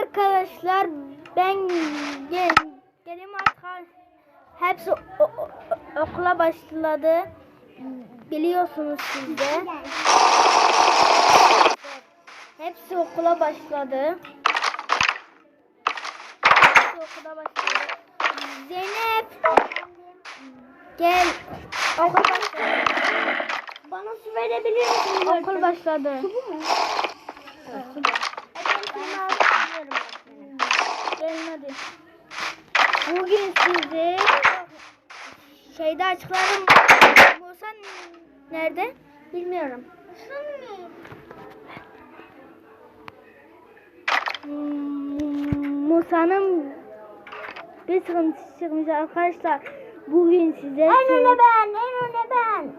Arkadaşlar ben gel, gelim artık hepsi o- o- okula başladı. Biliyorsunuz siz de. Hepsi okula başladı. Hepsi okula başladı. Zeynep gel okul başladı. Bana su verebilir misin? Okul başladı. Gelin hadi. Bugün size şeyde açıklarım. Musa nerede? Bilmiyorum. Hmm, Musa'nın bir sıkıntısı çıkmış arkadaşlar. Bugün size En şey- öne ben, en öne ben.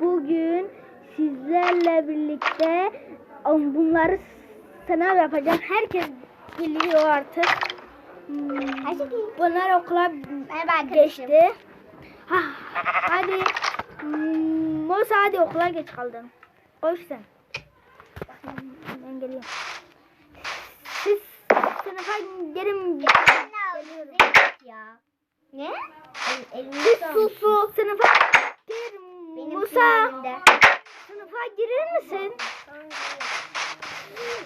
Bugün sizlerle birlikte bunları sınav yapacağım. Herkes biliyor artık. Hmm. Bunlar okula Merhaba geçti. Ha, hadi. Hmm, Musa hadi okula geç kaldın. Koş sen. Hmm, Ben geliyorum. Siz sınıfa gelin. Ya. Ne? Siz tut. su su sınıfa gir. Musa sınıfa girer misin?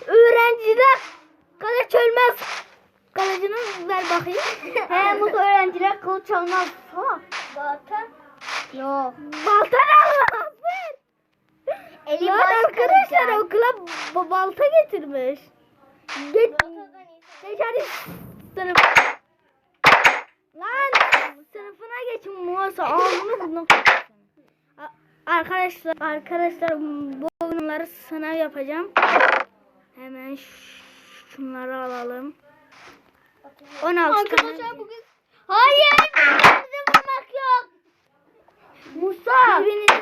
Öğrenciler kılıç ölmez. Kılıcını ver bakayım. He mutlu öğrenciler kılıç almaz. Ha. Zaten. Yok. Balta almaz. Elim Lan arkadaşlar okula ba- balta getirmiş. Geç, geç hadi sınıf. Lan sınıfına geçin Musa. Ağzını Arkadaşlar arkadaşlar bu oyunları sınav yapacağım. Hemen şunları alalım. 16 Arkadaşlar tane. bugün... Hayır! Bize vurmak yok. Musa. Birbirinizi...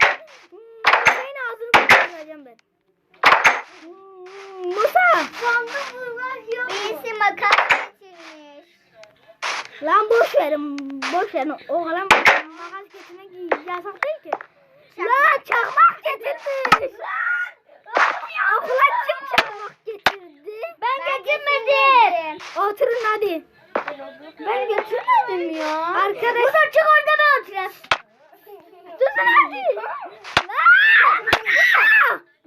Musa'nın ağzını kurtaracağım ben. Musa. Sandım vurmak yok. Birisi makas getirmiş. Lan boş verin, boş verin. O kadar makas getirmek yasak değil ki. Lan çakmak getirmiş. Çakmak getirdi? Ben getirmedim. Oturun hadi. Ben getirmedim ya. Arkadaşlar çık orada ben oturayım. Susun hadi. Lan!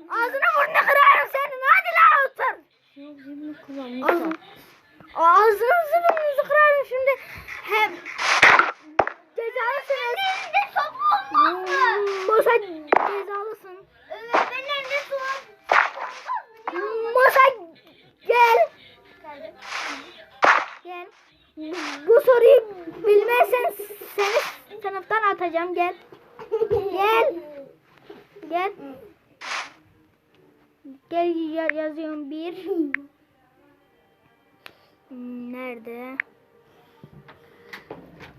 Ağzını burnunu kırarım senin. Hadi lan otur. Ağzını, ağzınızı burnunuzu kırarım şimdi. Hem cezalısınız. Elimde sopa olmaz mı? Musa cezalısın. Öğretmenin su Musa gel. Gel. Bu soruyu bilmezsen seni sınıftan atacağım. Gel. Gel. Gel. Gel ya- yazıyorum bir. Nerede?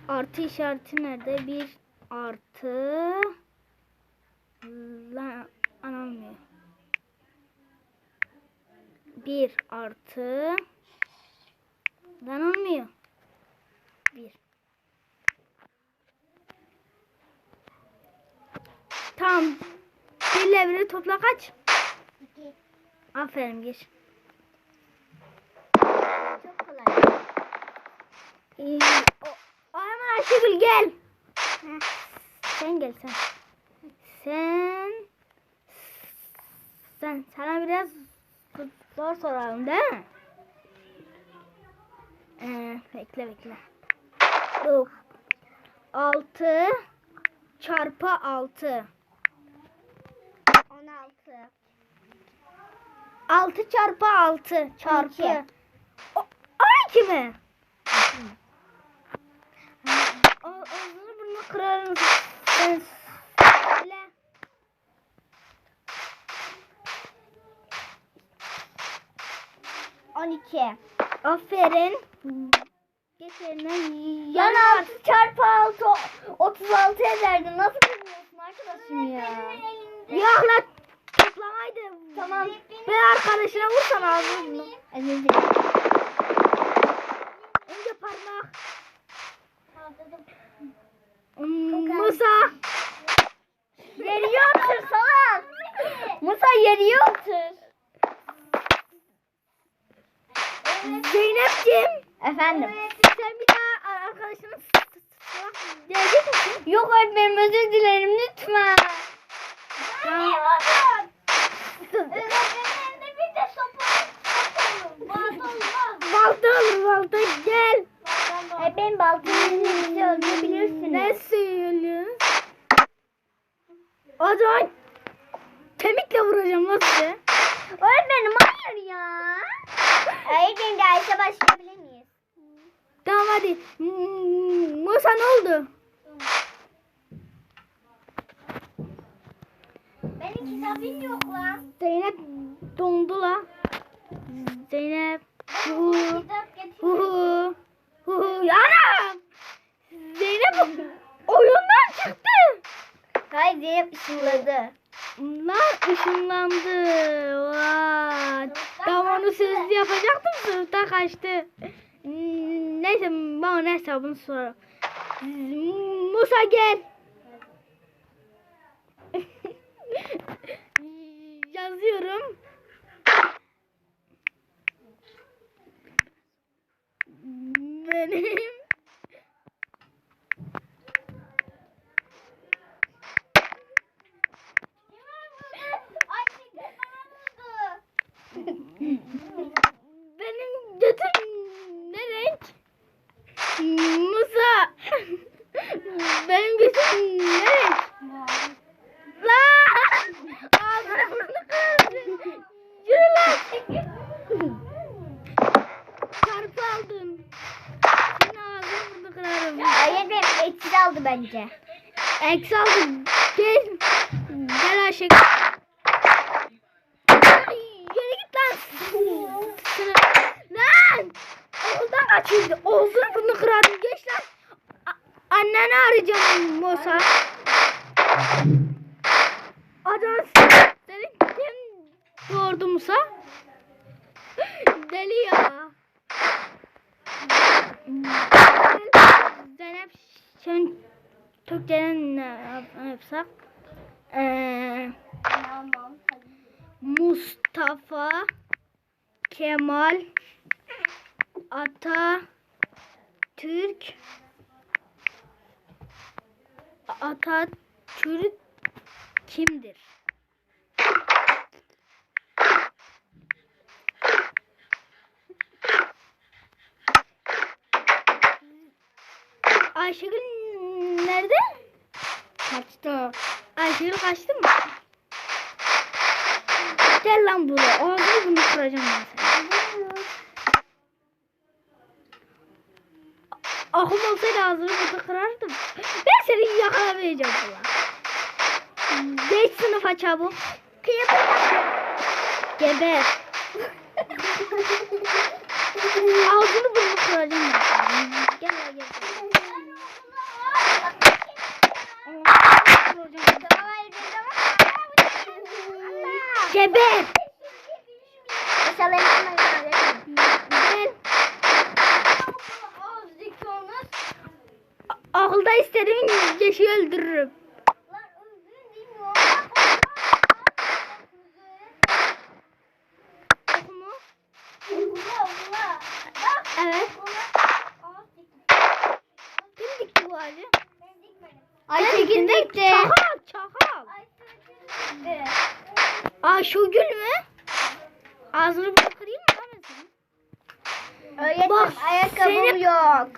Artı işareti nerede? Bir artı. Lan anlamıyor. Bir artı. Lan olmuyor. Bir. Tamam. Birle biri topla kaç? Aferin geç. Çok kolay. Ee, o, o hemen Ayşegül gel. Sen gel sen. Sen sen sana biraz zor soralım değil mi? Ee, bekle bekle. Yok. 6 çarpı 6. 16. 6 çarpı 6 çarpı. 12. O, 12 mi? Ağzını burnunu kırarım. Ben. On iki. Aferin. Geç yerine. Yan altı çarpı altı otuz altı ederdi. Nasıl bilmiyorsun arkadaşım ya? Toplamaydı. Tamam. Ben arkadaşına vursan ağzını. Önce. Önce parmak. Hmm, Musa. Yeriye otur salak. Musa yeriye otur. Zeynep'ciğim. Efendim. Sen bir daha arkadaşına salak diyecek misin? Yok öğretmenim özür dilerim lütfen. Balta gel. E ben baltanın elinizi öldürebilirsiniz. Ne söylüyorsun? O zaman kemikle vuracağım lan size. Öğretmenim hayır ya. Öğretmenim derse başlayabilir miyiz? Tamam hadi. Hmm, Musa ne oldu? Benim kitabım yok lan. Zeynep dondu la. Zeynep. Hu hu hu hu. Anam. Zeynep oyundan çıktı. Hayır Zeynep ışınladı. Lan ışınlandı. Vay. Tam onu sözlü yapacaktım sınıfta kaçtı. Neyse bana ne hesabını sor. Musa gel. Yazıyorum. Benim. Benim götüm ne renk? Musa. benim götüm ne renk? Lan! Ağzına burnunu kırdın. Yürü lan. Çarpı aldın. Senin ağzını burnunu kırarım. Öğretmenim etkili aldı bence. Eksi aldın. Gel. Gel Ayşe. Ay, Yürü git lan. Lan. Okuldan kaçıyordu. Ağzını burnunu kırarım. Geç lan. A- Anneni arayacağım Musa. Adam seni kim doğurdu Musa? Deli ya. Zeynep sen Türkçe'nin ne yap- yapsak? Ee, Tamam. Mustafa Kemal Ata Türk Atatürk kimdir? Ayşegül nerede? Kaçtı. Ayşegül kaçtı mı? Gel lan buraya. Ağzını bunu kıracağım ben sana. Aklım olsaydı ağzını burada kırardım. Ben seni yakalamayacağım falan. Geç sınıfa çabuk. Geber. ağzını bunu kıracağım ben sana. Gel gel. Geber. Gel. Akılda istediğin kişiyi öldürürüm. Okuma. Evet. Kim dikti bu ağacı? Ayşegül dikti. Çakal, çakal. Ayşegül mü? Ağzını bunu kırayım mı lan senin? Öğretmenim Bak, ayakkabım senin- yok.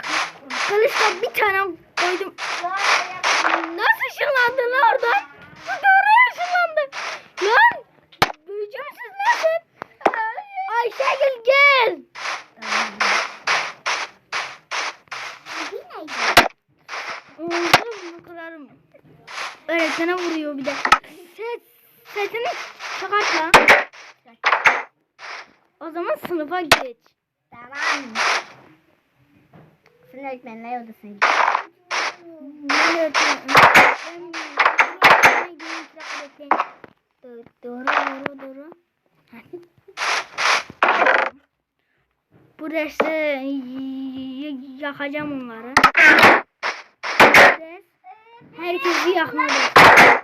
Kılıçla bir tane koydum. Nasıl ışınlandın lan oradan? Doğru ışınlandın. Lan! Büyücü müsün lan sen? Ayşegül gel. Ağzını bunu kırarım. Öğretmene vuruyor bir de. Ses, sesini çıkart lan. O zaman sınıfa geç. Tamam. Sen öğretmenler odasına git. Ben öğretmenim. Doğru, doğru, doğru. Bu derste yakacağım onları. Herkesi yakmalı. Git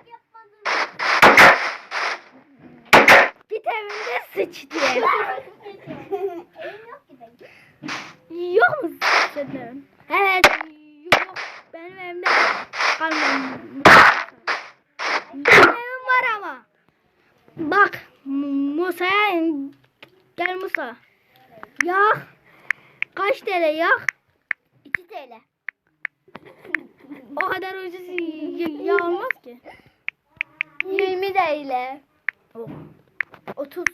evinde sıç diye. Elim yok benim. dediler. Evet. Yok. Benim evimde kalmam. Benim evim var ama. Bak. Musa'ya gel Musa. Yak. Kaç TL yak? 2 TL. O kadar ucuz y- yağ olmaz ki. 20 TL. Oh. 30.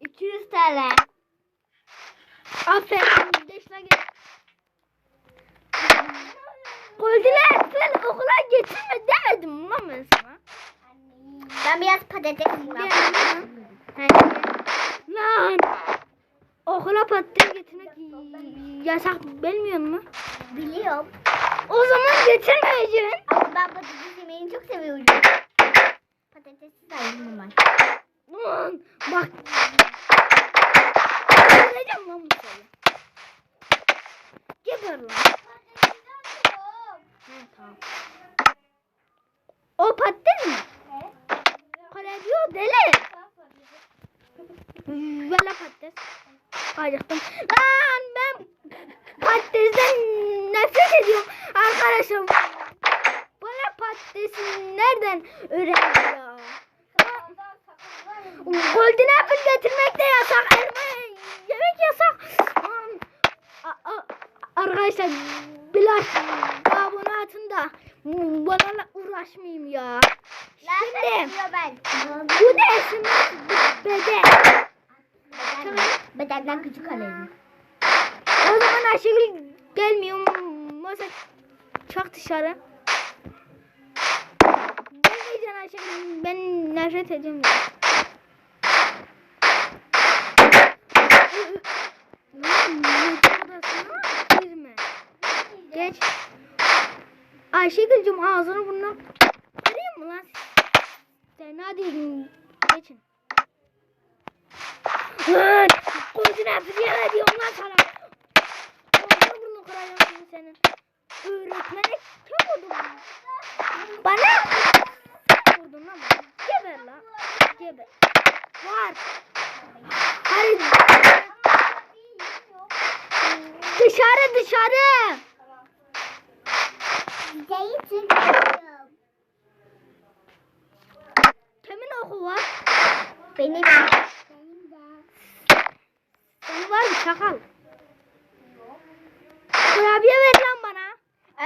200 TL. Aferin. Deşle gel. Goldiler sen okula getirme demedim mi lan ben sana? Ben biraz patates yiyeyim. Lan. Okula patates getirmek yasak bilmiyor musun? Biliyorum. O zaman getirmeyeceksin. Ama ben patates yemeğini çok seviyorum. Patatessiz ayrı normal. Lan bak. Gebereceğim lan bu sayı. Geber lan. He tamam. O patates mi? Kale diyor deli. Valla patates. Acıktım. Lan ben patatesten nefret ediyorum. Arkadaşım. Bana patatesi nereden öğrendi ya? Golden apple getirmek de yasak. Elma yemek yasak. Aman. A- a- Arkadaşlar biraz bunu atın da bana uğraşmayayım ya. Şimdi bu esnaf beden. Beden, bedenden küçük alayım. O zaman Ayşegül gelmiyor. Masa çok dışarı. Gelmeyeceksin Ayşegül. Ben nefret edeceğim. ya. Lan, mutfak odasına girme. Geç. Ayşegül'cüm ağzını burnunu kırayım mı lan? Sen hadi geçin. Lan! Gözüne yere diyorum lan sana. Ağzını burnunu kıracağım şimdi senin. Öğretmene kim vurdu bana? Bana? Vurdun lan bana. Geber lan. Geber. Var. Hadi. Dışarı dışarı. Şeyi çıkıyorum. Kimin oku var? Benim. Senin var mı çakal? Kurabiye ver lan bana.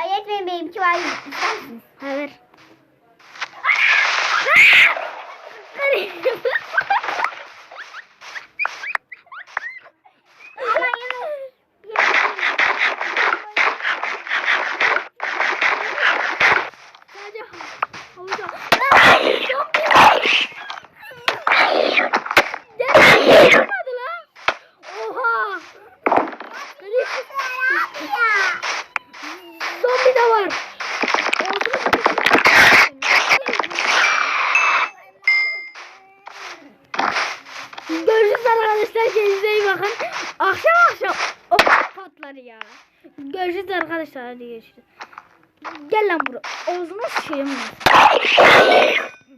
Öğretmenim benimki var. İster misiniz? Ha ver. Arkadaşlar. Hadi görüşürüz. Gel lan buraya. Ağzına sıçayım.